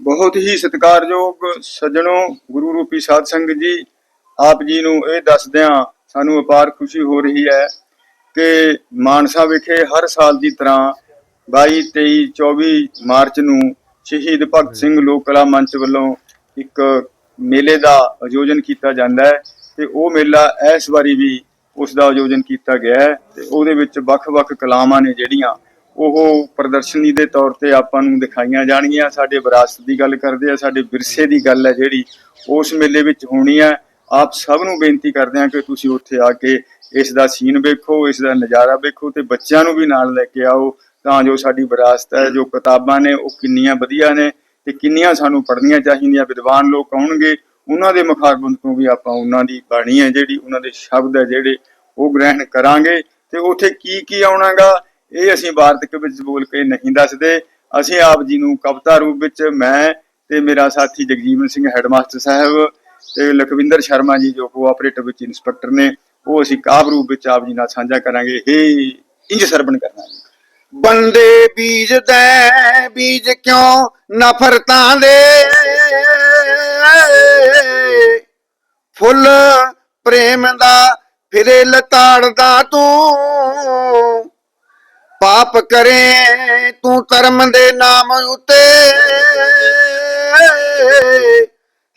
ਬਹੁਤ ਹੀ ਸਤਿਕਾਰਯੋਗ ਸੱਜਣੋ ਗੁਰੂ ਰੂਪੀ ਸਾਧ ਸੰਗਤ ਜੀ ਆਪ ਜੀ ਨੂੰ ਇਹ ਦੱਸਦਿਆਂ ਸਾਨੂੰ ਅਪਾਰ ਖੁਸ਼ੀ ਹੋ ਰਹੀ ਹੈ ਕਿ ਮਾਨਸਾ ਵਿਖੇ ਹਰ ਸਾਲ ਦੀ ਤਰ੍ਹਾਂ 22 23 24 ਮਾਰਚ ਨੂੰ ਸ਼ਹੀਦ ਭਗਤ ਸਿੰਘ ਲੋਕ ਕਲਾ ਮੰਚ ਵੱਲੋਂ ਇੱਕ ਮੇਲੇ ਦਾ ਆਯੋਜਨ ਕੀਤਾ ਜਾਂਦਾ ਹੈ ਤੇ ਉਹ ਮੇਲਾ ਇਸ ਵਾਰੀ ਵੀ ਉਸ ਦਾ ਆਯੋਜਨ ਕੀਤਾ ਗਿਆ ਹੈ ਤੇ ਉਹਦੇ ਵਿੱਚ ਵੱਖ-ਵੱਖ ਕਲਾਵਾਂ ਨੇ ਜਿਹੜੀਆਂ ਉਹ ਪ੍ਰਦਰਸ਼ਨੀ ਦੇ ਤੌਰ ਤੇ ਆਪਾਂ ਨੂੰ ਦਿਖਾਈਆਂ ਜਾਣਗੀਆਂ। ਸਾਡੇ ਵਿਰਾਸਤ ਦੀ ਗੱਲ ਕਰਦੇ ਆ, ਸਾਡੇ ਵਿਰਸੇ ਦੀ ਗੱਲ ਹੈ ਜਿਹੜੀ, ਉਸ ਮੇਲੇ ਵਿੱਚ ਹੋਣੀ ਹੈ ਆਪ ਸਭ ਨੂੰ ਬੇਨਤੀ ਕਰਦੇ ਹਾਂ ਕਿ ਤੁਸੀਂ ਉੱਥੇ ਆ ਕੇ ਇਸ ਦਾ ਸੀਨ ਵੇਖੋ, ਇਸ ਦਾ ਨਜ਼ਾਰਾ ਵੇਖੋ ਤੇ ਬੱਚਿਆਂ ਨੂੰ ਵੀ ਨਾਲ ਲੈ ਕੇ ਆਓ। ਤਾਂ ਜੋ ਸਾਡੀ ਵਿਰਾਸਤ ਹੈ, ਜੋ ਕਿਤਾਬਾਂ ਨੇ, ਉਹ ਕਿੰਨੀਆਂ ਵਧੀਆ ਨੇ ਤੇ ਕਿੰਨੀਆਂ ਸਾਨੂੰ ਪੜ੍ਹਨੀਆਂ ਚਾਹੀਦੀਆਂ। ਵਿਦਵਾਨ ਲੋਕ ਆਉਣਗੇ, ਉਹਨਾਂ ਦੇ ਮੁਖਾਰਬੰਦ ਤੋਂ ਵੀ ਆਪਾਂ ਉਹਨਾਂ ਦੀ ਬਾਣੀ ਹੈ ਜਿਹੜੀ, ਉਹਨਾਂ ਦੇ ਸ਼ਬਦ ਹੈ ਜਿਹੜੇ ਉਹ ਗ੍ਰਹਿਣ ਕਰਾਂਗੇ ਤੇ ਉੱਥੇ ਕੀ ਕੀ ਆਉਣਾਗਾ? ਇਹ ਅਸੀਂ ਵਾਰਤਕ ਵਿੱਚ ਬੋਲ ਕੇ ਨਹੀਂ ਦੱਸਦੇ। ਅਸੀਂ ਆਪ ਜੀ ਨੂੰ ਕਵਿਤਾ ਰੂਪ ਵਿੱਚ ਮੈਂ ਤੇ ਮੇਰਾ ਸਾਥੀ ਜਗਜੀਵਨ ਸਿੰਘ ਹੈਡਮਾਸਟਰ ਸਾਹਿਬ ਤੇ ਲਖਵਿੰਦਰ ਸ਼ਰਮਾ ਜੀ ਜੋ ਕੋਆਪਰੇਟਿਵ ਵਿੱਚ ਇੰਸਪੈਕਟਰ ਨੇ, ਉਹ ਅਸੀਂ ਕਾਵ ਰੂਪ ਵਿੱਚ ਆਪ ਜੀ ਨਾਲ ਸਾਂਝਾ ਕਰਾਂਗੇ। ਹੇ ਇੰਜ ਸਰਵਣ ਕਰਨਾ ਜੀ। ਬੰਦੇ ਬੀਜਦੇ ਬੀਜ ਕਿਉਂ ਨਫ਼ਰਤਾਂ ਦੇ? ਫੁੱਲ ਪ੍ਰੇਮ ਦਾ ਫਿਰੇ ਲਤਾੜਦਾ ਤੂੰ। ਪਾਪ ਕਰੇ, ਤੂੰ ਧਰਮ ਦੇ ਨਾਮ ਉਤੇ।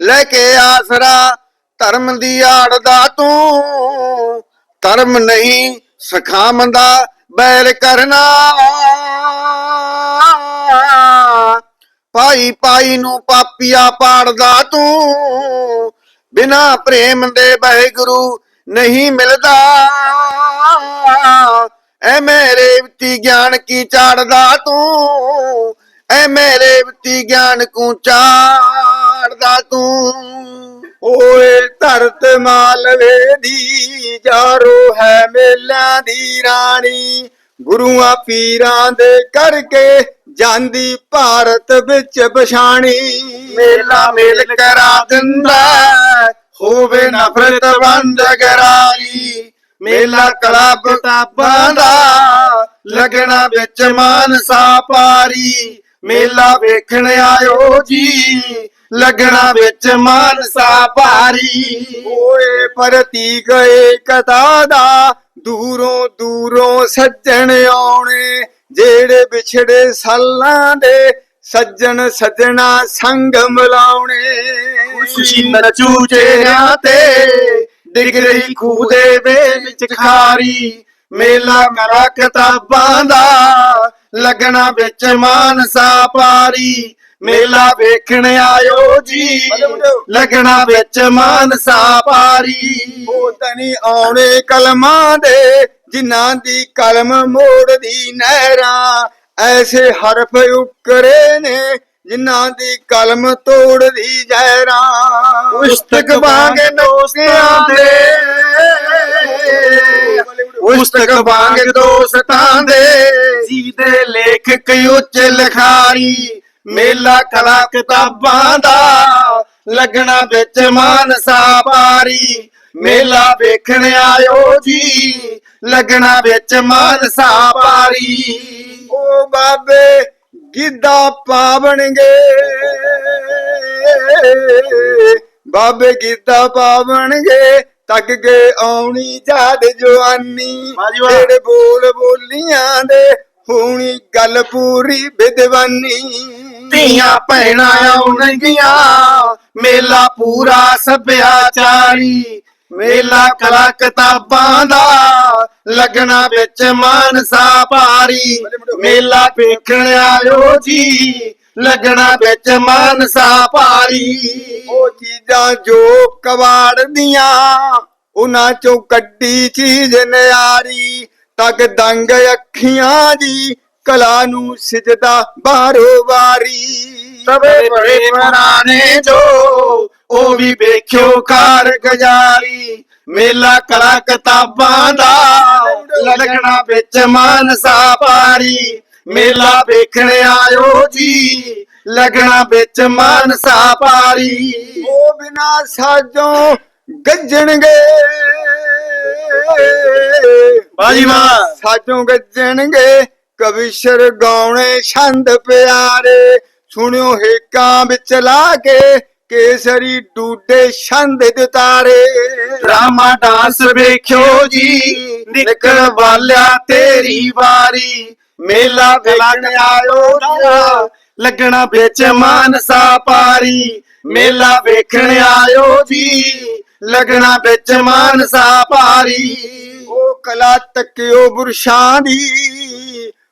ਲੈ ਕੇ ਆਸਰਾ, ਧਰਮ ਦੀ ਆੜ ਦਾ ਤੂੰ। ਧਰਮ ਨਹੀਂ ਸਖਾਮੰਦਾ ਬੈਰ ਕਰਨਾ। ਪਾਈ ਪਾਈ ਨੂੰ ਪਾਪੀਆ ਪਾੜਦਾ ਤੂੰ। ਬਿਨਾ ਪ੍ਰੇਮ ਦੇ ਵਾਹਿਗੁਰੂ ਨਹੀਂ ਮਿਲਦਾ। ਐ ਮੇਰੇ ਵਿਤੀ ਗਿਆਨ ਕੀ ਚਾੜਦਾ ਤੂੰ? ਐ ਮੇਰੇ ਵਿਤੀ ਗਿਆਨ ਕੂ ਚਾੜਦਾ ਤੂੰ? ਓਏ ਧਰਤ ਮਾਲਵੇ ਦੀ ਜਾਰੋ ਹੈ ਮੇਲਿਆਂ ਦੀ ਰਾਣੀ। ਗੁਰੂਆਂ ਪੀਰਾਂ ਦੇ ਕਰਕੇ ਜਾਂਦੀ ਭਾਰਤ ਵਿੱਚ ਪਛਾਣੀ। ਮੇਲਾ ਮੇਲ ਕਰਾ ਦਿੰਦਾ, ਹੋਵੇ ਨਫ਼ਰਤ ਬੰਦ ਗਰਾਰੀ ਮੇਲਾ ਕਲਾ ਕਿਤਾਬਾਂ ਦਾ, ਲੱਗਣਾ ਵਿੱਚ ਮਾਨਸਾ ਪਾਰੀ। ਮੇਲਾ ਵੇਖਣ ਆਇਓ ਜੀ, ਲੱਗਣਾ ਵਿੱਚ ਮਾਨਸਾ ਪਾਰੀ। ਓਏ ਗਏ ਏਕਤਾ ਦਾ, ਦੂਰੋਂ ਦੂਰੋਂ ਸੱਜਣ ਆਉਣੇ। ਜਿਹੜੇ ਵਿਛੜੇ ਸਾਲਾਂ ਦੇ, ਸੱਜਣ ਸੱਜਣਾ ਸੰਗ ਮਿਲਾਉਣੇ ਖੁਸ਼ੀ ਨਚੂ ਚਿਹਰਿਆਂ ਤੇ ਡਿੱਗ ਰਹੀ ਖੂਹ ਦੇ ਵਿੱਚ ਖਾਰੀ, ਮੇਲਾ ਕਰਾ ਕਿਤਾਬਾਂ ਦਾ ਲੱਗਣਾ ਵਿੱਚ ਮਾਨਸਾ ਪਾਰੀ, ਮੇਲਾ ਵੇਖਣ ਆਇਓ ਜੀ ਲੱਗਣਾ ਵਿੱਚ ਮਾਨਸਾ ਪਾਰੀ। ਉਹ ਆਉਣੇ ਕਲਮਾਂ ਦੇ, ਜਿਨ੍ਹਾਂ ਦੀ ਕਲਮ ਮੋੜਦੀ ਨਹਿਰਾਂ, ਐਸੇ ਹਰਫ ਉਕਰੇ ਨੇ ਜਿਨ੍ਹਾਂ ਦੀ ਕਲਮ ਤੋੜਦੀ ਜ਼ਹਿਰਾਂ। ਪੁਸਤਕ ਵਾਂਗ ਦੋਸਤਾਂ ਦੇ। ਪੁਸਤਕ ਵਾਂਗ ਦੋਸਤਾਂ ਦੇ। ਸੀਦੇ ਲੇਖਕ ਉੱਚ ਲਿਖਾਰੀ ਮੇਲਾ ਕਲਾ ਕਿਤਾਬਾਂ ਦਾ ਲੱਗਣਾ ਵਿੱਚ ਮਾਨਸਾ ਪਾਰੀ। ਮੇਲਾ ਵੇਖਣ ਆਇਓ ਜੀ ਲੱਗਣਾ ਵਿੱਚ ਮਾਨਸਾ ਪਾਰੀ। ਉਹ ਬਾਬੇ ਗਿੱਧਾ ਪਾਵਣਗੇ? ਬਾਬੇ ਗਿੱਧਾ ਪਾਵਣਗੇ? ਤੱਕ ਕੇ ਆਉਣੀ ਜਾਦ ਜਵਾਨੀ। ਜਿਹੜੇ ਬੋਲ ਬੋਲੀਆਂ ਦੇ ਹੋਣੀ ਗੱਲ ਪੂਰੀ ਵਿਦਵਾਨੀ। ਧੀਆਂ ਭੈਣਾਂ ਆਉਣਗੀਆਂ ਮੇਲਾ ਪੂਰਾ ਸੱਭਿਆਚਾਰੀ। ਮੇਲਾ ਕਲਾ ਕਿਤਾਬਾਂ ਦਾ ਲੱਗਣਾ ਵਿੱਚ ਮਾਨਸਾ ਪਾਰੀ ਮੇਲਾ ਵੇਖਣ ਆਇਓ ਜੀ। ਲੱਗਣਾ ਵਿੱਚ ਮਾਨਸਾ ਪਾਰੀ ਉਹ ਚੀਜ਼ਾਂ ਜੋ ਕਵਾੜ ਦੀਆਂ ਉਹਨਾਂ ਚੋਂ ਕੱਢੀ ਚੀਜ਼ ਨਿਆਰੀ। ਤੱਕ ਦੰਗ ਅੱਖੀਆਂ ਦੀ ਕਲਾ ਨੂੰ ਸਿਜਦਾ ਬਾਰੋ ਵਾਰੀ। ਸਭੇ ਬੜੇ ਪੁਰਾਣੇ ਜੋ ਉਹ ਵੀ ਵੇਖਿਓ ਕਾਰ ਗੁਜ਼ਾਰੀ। ਮੇਲਾ ਕਲਾ ਕਿਤਾਬਾਂ ਦਾ ਲੱਗਣਾ ਵਿੱਚ ਮਾਨਸਾ ਪਾਰੀ। ਮੇਲਾ ਵੇਖਣ ਆਇਓ ਜੀ ਲੱਗਣਾ ਵਿੱਚ ਮਾਨਸਾ ਪਾਰੀ। ਉਹ ਬਿਨਾ ਸਾਜੋਂ ਗੱਜਣਗੇ। ਵਾਜੀ ਵਾਹ। ਸਾਜੋਂ ਗੱਜਣਗੇ ਕਵਿਸ਼ਰ ਗਾਉਣੇ ਛੰਦ ਪਿਆਰੇ। ਸੁਣਿਓ ਹੇਕਾਂ ਵਿੱਚ ਲਾ ਕੇ ਕੇਸਰੀ ਡੂਡੇ ਛੰਦ ਦੇ ਤਾਰੇ। ਡਰਾਮਾ ਡਾਂਸ ਵੇਖਿਓ ਜੀ ਨਿਕਲ ਵਾਲਿਆ ਤੇਰੀ ਵਾਰੀ। ਮੇਲਾ ਵੇਖਣ ਆਇਓ ਜੀ ਲੱਗਣਾ ਵਿੱਚ ਮਾਨਸਾ ਪਾਰੀ। ਮੇਲਾ ਵੇਖਣ ਆਇਓ ਜੀ ਲੱਗਣਾ ਵਿੱਚ ਮਾਨਸਾ ਪਾਰੀ। ਉਹ ਕਲਾ ਤੱਕਿਓ ਬੁਰਸ਼ਾਂ ਦੀ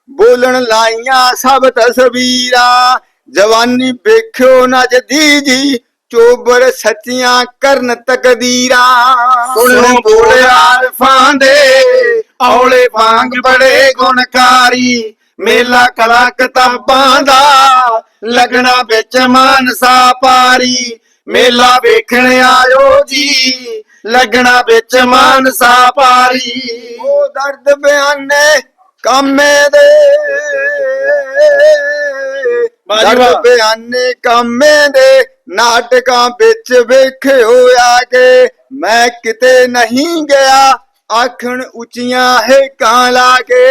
ਬੋਲਣ ਲਾਈਆਂ ਸਭ ਤਸਵੀਰਾਂ। ਜਵਾਨੀ ਵੇਖਿਓ ਨਜਦੀ ਜੀ ਚੋਬਰ ਸੱਚੀਆਂ ਕਰਨ ਤਕਦੀਰਾਂ। ਸੁਣੋ ਬੋਲਿਆ ਅਰਫਾਂ ਦੇ ਔਲੇ ਵਾਂਗ ਬੜੇ ਗੁਣਕਾਰੀ। ਮੇਲਾ ਕਲਾ ਕਿਤਾਬਾਂ ਦਾ ਲੱਗਣਾ ਵਿੱਚ ਮਾਨਸਾ ਪਾਰੀ। ਮੇਲਾ ਵੇਖਣ ਆਇਓ ਜੀ ਲੱਗਣਾ ਵਿੱਚ ਮਾਨਸਾ ਪਾਰੀ। ਉਹ ਦਰਦ ਬਿਆਨੇ ਕਾਮੇ ਦੇ। ਬਿਆਨੇ ਕਾਮੇ ਦੇ ਨਾਟਕਾਂ ਵਿੱਚ ਵੇਖਿਓ ਆ ਕੇ ਮੈਂ ਕਿਤੇ ਨਹੀਂ ਗਿਆ ਆਖਣ ਉੱਚੀਆਂ ਹੈ ਕਾਂ ਲਾ ਕੇ।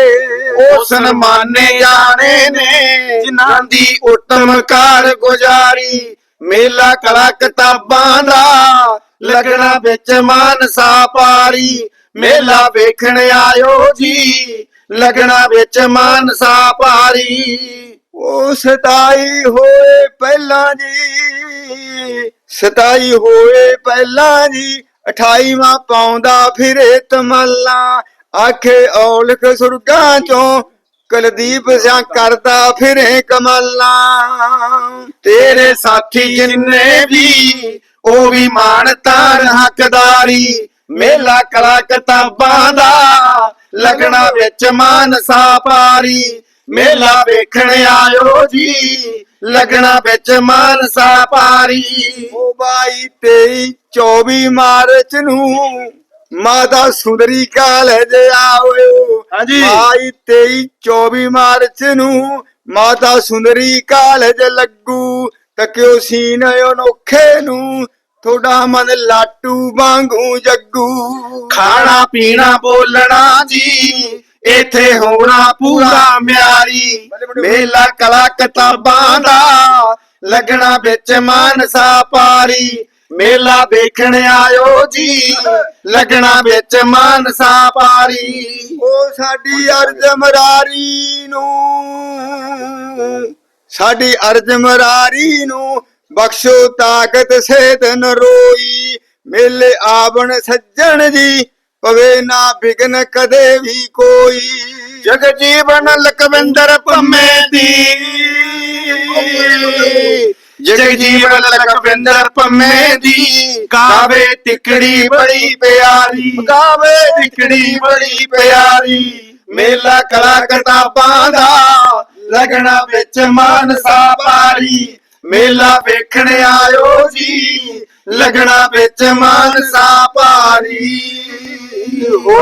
ਉਹ ਸਨਮਾਨੇ ਜਾਣੇ ਨੇ ਜਿਨ੍ਹਾਂ ਦੀ ਉੱਤਮ ਕਾਰ ਗੁਜ਼ਾਰੀ ਮੇਲਾ ਕਲਾ ਕਿਤਾਬਾਂ ਦਾ ਲੱਗਣਾ ਵਿੱਚ ਮਾਨਸਾ ਪਾਰੀ। ਮੇਲਾ ਵੇਖਣ ਆਇਓ ਜੀ ਲੱਗਣਾ ਵਿੱਚ ਮਾਨਸਾ ਪਾਰੀ। ਉਹ ਸਤਾਈ ਹੋਏ ਪਹਿਲਾਂ ਜੀ। ਸਤਾਈ ਹੋਏ ਪਹਿਲਾਂ ਜੀ। 28ਵਾਂ ਪਾਉਂਦਾ ਫਿਰੇ ਤਮੱਲਾ ਆਖੇ ਔਲਖ ਸੁਰਗਾਂ ਚੋਂ ਕੁਲਦੀਪ ਸਿਆ ਕਰਦਾ ਫਿਰੇ ਕਮਲਾਂ ਤੇਰੇ ਸਾਥੀ ਜਿੰਨੇ ਵੀ, ਉਹ ਵੀ ਮਾਣਤਾਰ ਹੱਕਦਾਰੀ। ਮੇਲਾ ਕਲਾ ਕਿਤਾਬਾਂ ਦਾ, ਲੱਗਣਾ ਵਿੱਚ ਮਾਨਸਾ ਪਾਰੀ। ਮੇਲਾ ਵੇਖਣ ਆਇਓ ਜੀ ਲੱਗਣਾ ਵਿੱਚ ਮਾਨਸਾ ਪਾਰੀ। ਉਹ ਬਾਈ 23 24 ਮਾਰਚ ਨੂੰ ਮਾਤਾ ਸੁੰਦਰੀ ਕਾਲਜ ਆਇਓ ਹਾਂਜੀ। ਬਾਈ 23 24 ਮਾਰਚ ਨੂੰ ਮਾਤਾ ਸੁੰਦਰੀ ਕਾਲਜ ਲੱਗੂ। ਤਕਿਓ ਸੀਨ ਅਨੋਖੇ ਨੂੰ ਥੋੜਾ ਮਨ ਲਾਟੂ ਵਾਂਗੂ ਜੱਗੂ। ਖਾਣਾ ਪੀਣਾ ਬੋਲਣਾ ਜੀ ਇੱਥੇ ਹੋਣਾ ਪੂਰਾ ਮਿਆਰੀ। ਮੇਲਾ ਕਲਾ ਕਿਤਾਬਾਂ ਦਾ ਲੱਗਣਾ ਵਿੱਚ ਮਾਨਸਾ ਪਾਰੀ। ਮੇਲਾ ਵੇਖਣ ਆਇਓ ਜੀ ਲੱਗਣਾ ਵਿੱਚ ਮਾਨਸਾ ਪਾਰੀ। ਉਹ ਸਾਡੀ ਅਰਜ ਮਰਾਰੀ ਨੂੰ ਸਾਡੀ ਅਰਜ ਮਰਾਰੀ ਨੂੰ ਬਖਸ਼ੋ ਤਾਕਤ ਸੇਤ ਨਰੋਈ। ਮੇਲੇ ਆਵਣ ਸੱਜਣ ਜੀ ਪਵੇ ਨਾ ਬਿਗਨ ਕਦੇ ਵੀ ਕੋਈ। ਜਗ ਜੀਵਨ ਲਖਵਿੰਦਰ ਪੰਮੇ ਦੀ। ਜਗ ਜੀਵਨ ਲਖਵਿੰਦਰ ਪੰਮੇ ਦੀ। ਗਾਵੇ ਤਿਕੜੀ ਬੜੀ ਪਿਆਰੀ। ਗਾਵੇ ਤਿਕੜੀ ਬੜੀ ਪਿਆਰੀ। ਮੇਲਾ ਕਲਾ ਕਿਤਾਬਾਂ ਦਾ ਲੱਗਣਾ ਵਿੱਚ ਮਾਨਸਾ ਪਾਰੀ ਮੇਲਾ ਵੇਖਣ ਆਇਓ ਜੀ। ਲੱਗਣਾ ਵਿੱਚ ਮਾਨਸਾ ਪਾਰੀ ਹੋ